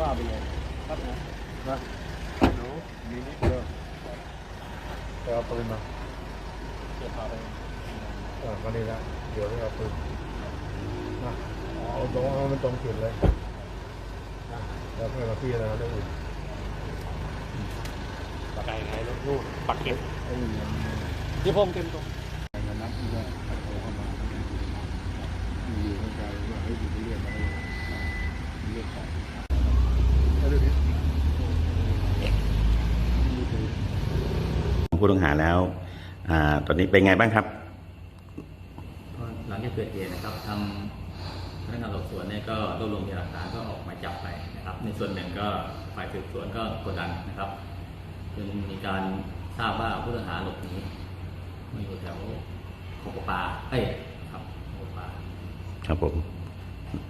ครับผมนะหนูมีนิดเดียวไปเอาปืนมาเกี่ยวกับอะไรเออมานี่ละเดี๋ยวไปเอาปืนนะเอาตรงเอามันตรงจุดเลยนะแล้วเพื่อนเราพี่นะเรื่องอื่นไก่ไงลูกลูกปักเก็บไอ้นี่มันที่ผมเต็มตรงไอ้กันนับที่ว่าใครโทรเข้ามาอยู่ในใจว่าเฮ้ยอยู่ที่เรียกมาเลยเรียกของแล้วเรื่องนี้ ผู้ต้องหาแล้วอาตอนนี้เป็นไงบ้างครับก็หลังจากเกิดเหตุนะครับทางพนักงานสอบสวนเนี่ยก็รวบรวมพยานหลักฐานก็ออกหมายจับไปนะครับ ในส่วนหนึ่งก็ฝ่ายสืบสวนก็กดดันนะครับจนมีการทราบว่าผู้ต้องหาหลบหนีมาอยู่แถวคงปลาเอ้ยครับคงปลาครับผม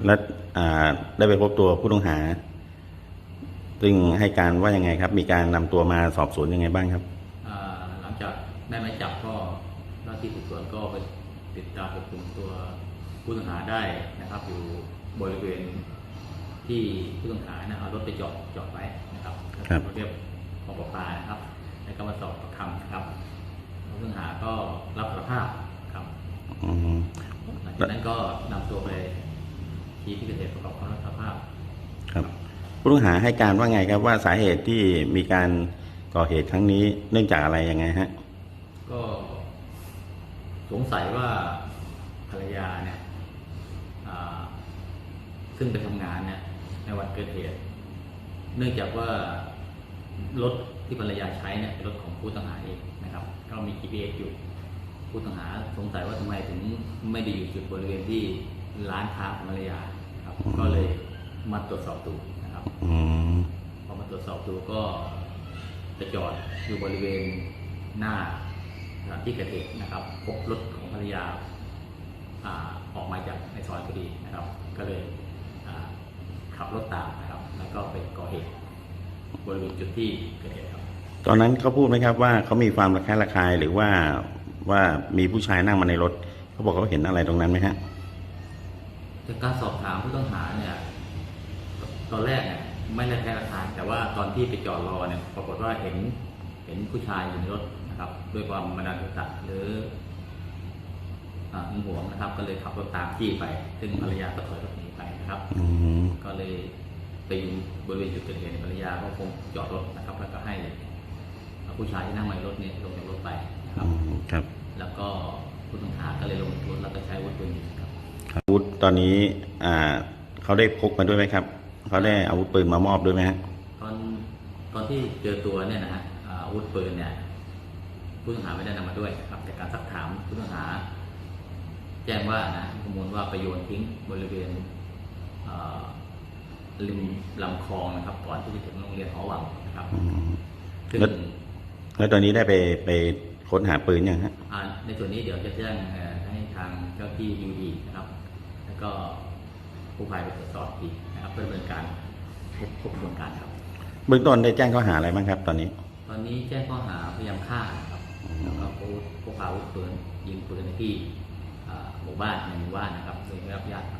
และอ่าได้ไปพบตัวผู้ต้องหา ซึ่งให้การว่ายังไงครับ มีการนำตัวมาสอบสวนยังไงบ้างครับอ่าหลังจาก ได้หมายจับก็หน้าที่สืบสวนก็ไปติดตามจับกลุ่มตัวผู้ต้องหาได้นะครับ อยู่บริเวณที่ผู้ต้องหานะเอารถไปจอดจอดไว้นะครับครับเรียกของปลานะครับแล้วก็มาสอบปากคำนะครับผู้ต้องหาก็รับสารภาพครับอืมหลังจากนั้นก็นำตัวไปที่ที่เกิดเหตุประกอบคำรับสารภาพ ครับ ผู้ต้องหาให้การว่าไงครับว่าสาเหตุที่มีการก่อเหตุครั้งนี้เนื่องจากอะไรยังไงฮะ ก็สงสัยว่าภรรยาเนี่ยอ่าซึ่งไปทำงานเนี่ยในวันเกิดเหตุ เนื่องจากว่ารถที่ภรรยาใช้เนี่ยเป็นรถของผู้ต้องหาเองนะครับ ก็มี GPS อยู่ผู้ต้องหาสงสัยว่าทำไมถึงไม่ได้อยู่จุดบริเวณที่ร้านค้าของภรรยานะครับ ก็เลยมาตรวจสอบดูนะครับอืมพอมาตรวจสอบดูก็ไปจอดอยู่บริเวณหน้าสถาน ที่เกิดเหตุนะครับพบรถของภรรยาอ่าออกมาจากในซอยพอดีนะครับ ก็เลยอ่าขับรถตามนะครับ แล้วก็ไปก่อเหตุบริเวณจุดที่เกิดเหตุครับ ตอนนั้นเขาพูดไหมครับว่าเขามีความระแคะระคายหรือว่าว่ามีผู้ชายนั่งมาในรถเขาบอกเขาเห็นอะไรตรงนั้นไหมฮะจากการสอบถามผู้ต้องหาเนี่ย ตอนแรกเนี่ยไม่ได้แค่ราคายแต่ว่าตอนที่ไปจอดรอเนี่ย ปรากฏว่าเห็นเห็นผู้ชายอยู่ในรถ นะครับ ด้วยความบันดาลโทสะหรืออ่าหึงหวงนะครับ ก็เลยขับรถตามจี้ไป ซึ่งภรรยาก็ถอยรถหนีไปนะครับ อืมก็เลยไปอยู่บริเวณจุดเกิดเหตุภรรยาก็คงจอดรถนะครับ แล้วก็ให้ผู้ชายที่นั่งมาในรถเนี่ยลงจากรถไปนะครับอืมครับแล้วก็ผู้ต้องหาก็เลยลงจากรถแล้วก็ใช้อาวุธปืนยิงครับ อาวุธตอนนี้ อ่าเขาได้พกมาด้วยไหมครับเขาได้อาวุธปืนมามอบด้วยไหมฮะ ตอนตอนที่เจอตัวเนี่ยนะฮะอ่าอาวุธปืนเนี่ย ผู้ต้องหาไม่ได้นำมาด้วยครับแต่การสักถามผู้ต้องหา แจ้งว่านะข้อมูลว่าไปโยนทิ้งบริเวณอ่าริมลำคลองนะครับก่อนที่จะถึงโรงเรียนหอวังนะครับอืมซึ่งแล้วแล้วตอนนี้ได้ไปไปค้นหาปืนยังฮะอ่าในส่วนนี้เดี๋ยวจะแจ้งเอ่อให้ทางเจ้าที่ยูดีนะครับ แล้วก็ผู้ภัยไปตรวจสอบอีกนะครับเพื่อดำเนินการครบครบกระบวนการครับ เบื้องต้นได้แจ้งข้อหาอะไรบ้างครับ ตอนนี้ ตอนนี้แจ้งข้อหาพยายามฆ่านะครับแล้ วก็พกพกพาอาวุธปืนยิงปืนในที่หมู่บ้านในหมู่บ้านนะครับซึ่งไม่รับอนุญาตครับ